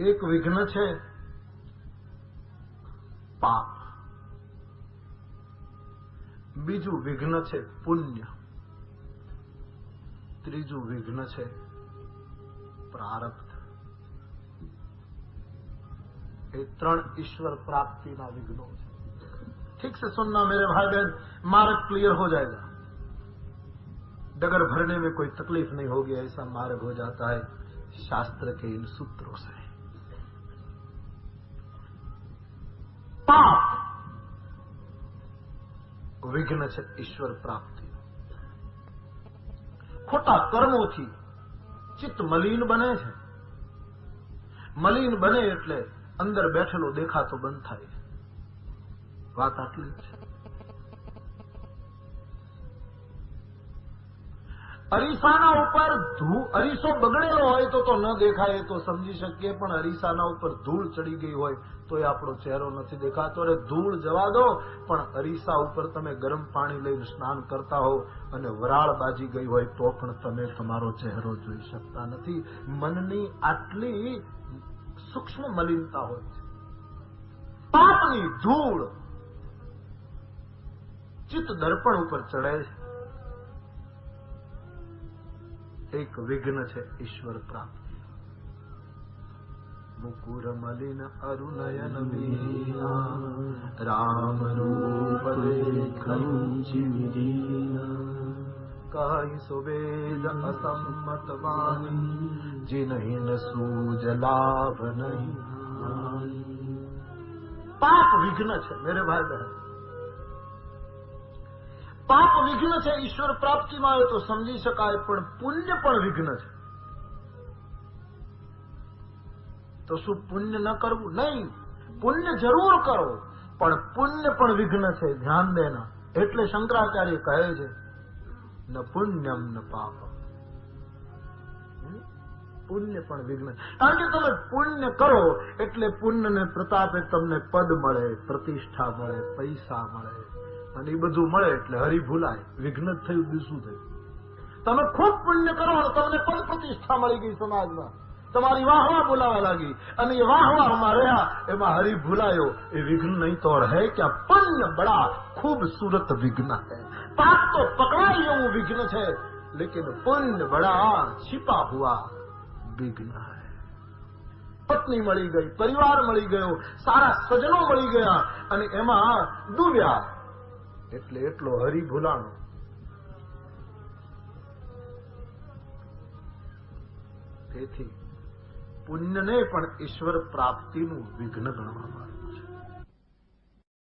એક વિઘ્ન છે પાપ બીજું વિઘ્ન છે પુણ્ય ત્રીજું વિઘ્ન છે પ્રારબ્ધ એ ત્રણ ईश्वर प्राप्ति ना विघ्नों છે ठीक से सुनना मेरे भाई बहन मार्ग क्लियर हो जाएगा डगर भरने में कोई तकलीफ नहीं होगी ऐसा मार्ग हो जाता है शास्त्र के इन सूत्रों से પાપ. વિઘ્ન છે ઈશ્વર પ્રાપ્તિ. ખોટા કર્મોથી ચિત્ત મલિન બને છે. મલિન બને એટલે અંદર બેઠેલો દેખાતો બંધ થાય વાત આટલી છે. અરીસાના ઉપર અરીસો બગડેલો હોય તો તો ન દેખાય તો સમજી શકીએ, પણ અરીસાના ઉપર ધૂળ ચડી ગઈ હોય તો એ આપણો ચહેરો નથી દેખાતો. અરે ધૂળ જવા દો, પણ અરીસા ઉપર તમે ગરમ પાણી લઈને સ્નાન કરતા હો અને વરાળ બાજી ગઈ હોય તો પણ તમે તમારો ચહેરો જોઈ શકતા નથી. મનની આટલી સૂક્ષ્મ મલિનતા હોય છે. પાપની ધૂળ ચિત્ત દર્પણ ઉપર ચડે છે. એક વિઘ્ન છે ઈશ્વર પ્રાપ્તિ. મુકુર મલિન અરુણયન વીના, રામ રૂપ કહી સુવેદ અસંમત વાણી, જીનહીન સૂજ લાભ નહીં. પાપ વિઘ્ન છે, મેરે ભાઈ બહેન. પાપ વિઘ્ન છે, ઈશ્વર પ્રાપ્તિમાં આવે તો સમજી શકાય, પણ પુણ્ય પણ વિઘ્ન છે. તો શું પુણ્ય ન કરવું? નહીં. પુણ્ય જરૂર કરો, પણ પુણ્ય પણ વિઘ્ન છે, ધ્યાન દેના. એટલે શંકરાચાર્ય કહે છે, ન પુણ્યમ ન પાપ પુણ્ય પણ વિઘ્ન કારણ કે તમે પુણ્ય કરો, એટલે પુણ્યને પ્રતાપે તમને પદ મળે, પ્રતિષ્ઠા મળે, પૈસા મળે. અને એ બધું મળે એટલે હરિ ભૂલાય. વિઘ્ન જ થયું, બીજું થયું? તમે ખૂબ પુણ્ય કરો તમને પદ પ્રતિષ્ઠા મળી ગઈ સમાજમાં. તમારી વાહવા બોલાવા લાગી. અને એ વાહવામાં રહ્યા, એમાં હરી ભૂલાયો. એ વિઘ્ન નહીં તો હે કે પુણ્ય બડા ખૂબસૂરત વિઘ્ન હે પાપ તો પકડાય એવું વિઘ્ન છે, લેકિન પુણ્ય બડા છીપા હુઆ વિઘ્ન પત્ની મળી ગઈ, પરિવાર મળી ગયો, સારા સજનો મળી ગયા, અને એમાં ડૂબ્યા. એટલે એટલો હરી ભૂલાણો તેથી પુણ્યને પણ ઈશ્વર પ્રાપ્તિનું વિઘ્ન ગણવામાં આવે